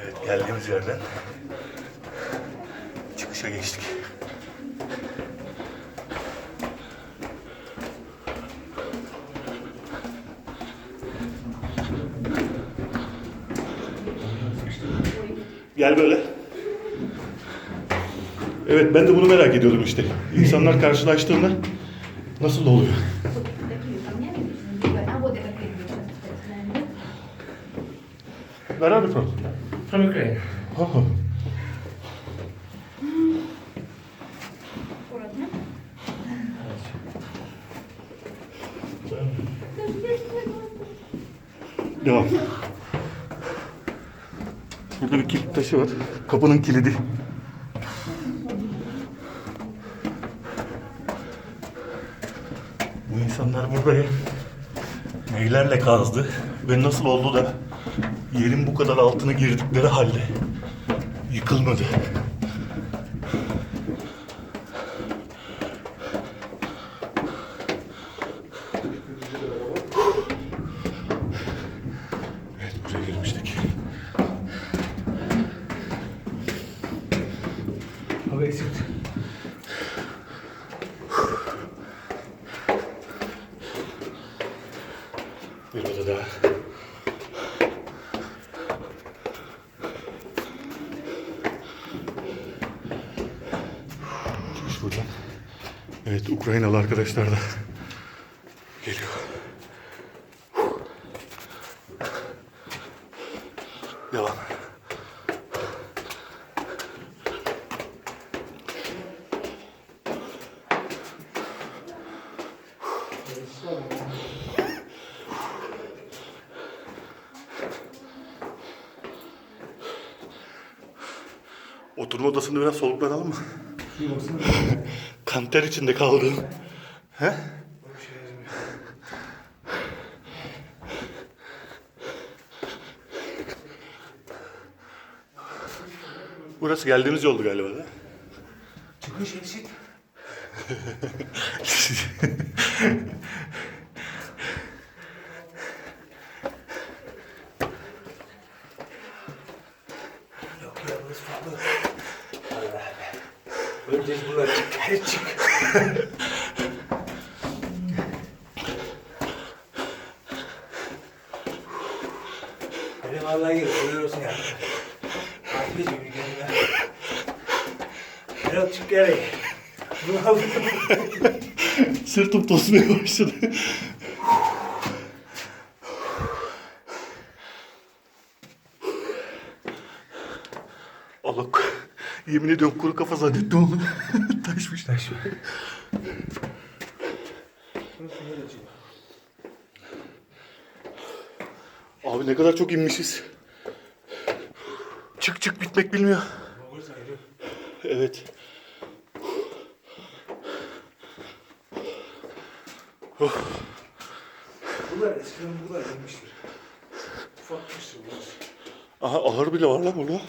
Evet geldiğimiz yerden çıkışa geçtik. Gel böyle. Evet ben de bunu merak ediyordum işte. İnsanlar karşılaştığında nasıl oluyor? Where are you from? From Ukraine. Oh. Devam. Burada bir kilit taşı var. Kapının kilidi. Bu insanlar burayı neylerle kazdı ve nasıl oldu da yerin bu kadar altına girdikleri halde yıkılmadı. Evet buraya girmiştik. How exit? Bir oda daha. Çıkış buradan. Evet Ukraynalı arkadaşlar da geliyor. Devam. Oturma odasında biraz soluklanalım mı? Kanter içinde kaldım. He? Şey. Burası geldiğimiz yoldu galiba da. Çıkış exit. Yok ya burası farklı. Allah Allah. Önce bunlar çık. Her çık. Hadi vallahi gir. Buyur olsun ya. Takip ediyorum kendime. Erol çık al. Sırtım tosmaya başladı. Allah yemin ediyorum kuru kafa zannettim onu. Taşmış. Taş. Abi ne kadar çok inmişiz. Çık çık bitmek bilmiyor. Evet. Bunlar eskiden buralar inmiştir. Ufakmıştır burası. Aha ahır bile var lan burada.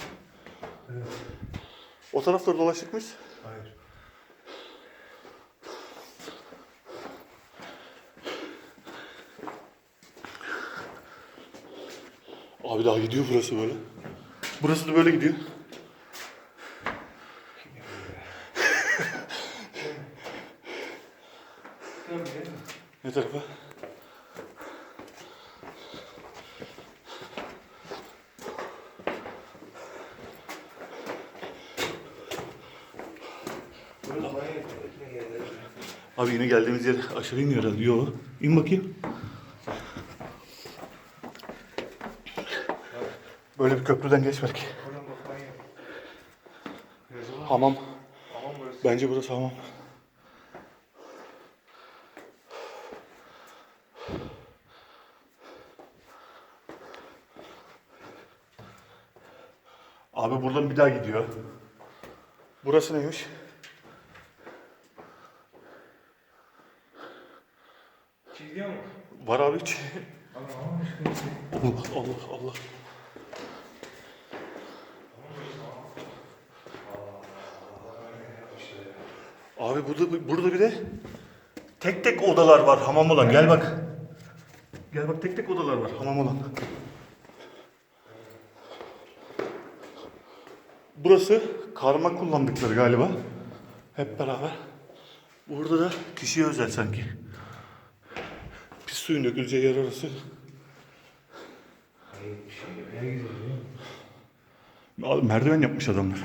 Evet. O tarafları dolaştık mıyız? Hayır. Abi daha gidiyor burası böyle. Burası da böyle gidiyor. Ne tarafa? Abi yine geldiğimiz yer aşağı iniyor herhalde. Yo. İn bakayım. Böyle bir köprüden var. Hamam. Bence burası hamam. Abi buradan bir daha gidiyor. Burası neymiş? Çizgi ama. Var abi hiç. Allah Allah Allah. Abi burada burada bir de tek tek odalar var hamam olan. Gel bak. Gel bak tek tek odalar var hamam olan. Burası karma kullandıkları galiba. Hep beraber. Burada da kişiye özel sanki. Suyun döküleceği yer mi? Al, Merdiven yapmış adamlar.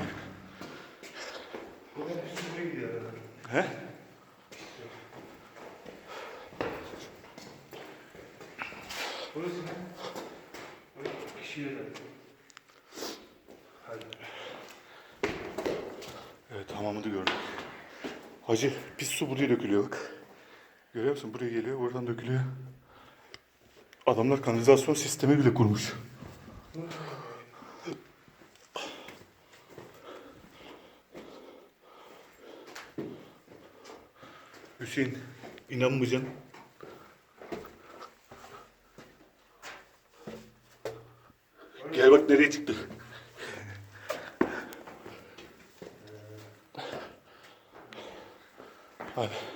He? Burası ne? Kişiye. Evet hamamını gördüm. Hacı pis su buraya dökülüyor bak. Görüyor musun? Buraya geliyor, buradan dökülüyor. Adamlar kanalizasyon sistemi bile kurmuş. Hüseyin, inanmayacaksın. Gel bak nereye çıktı. Hadi.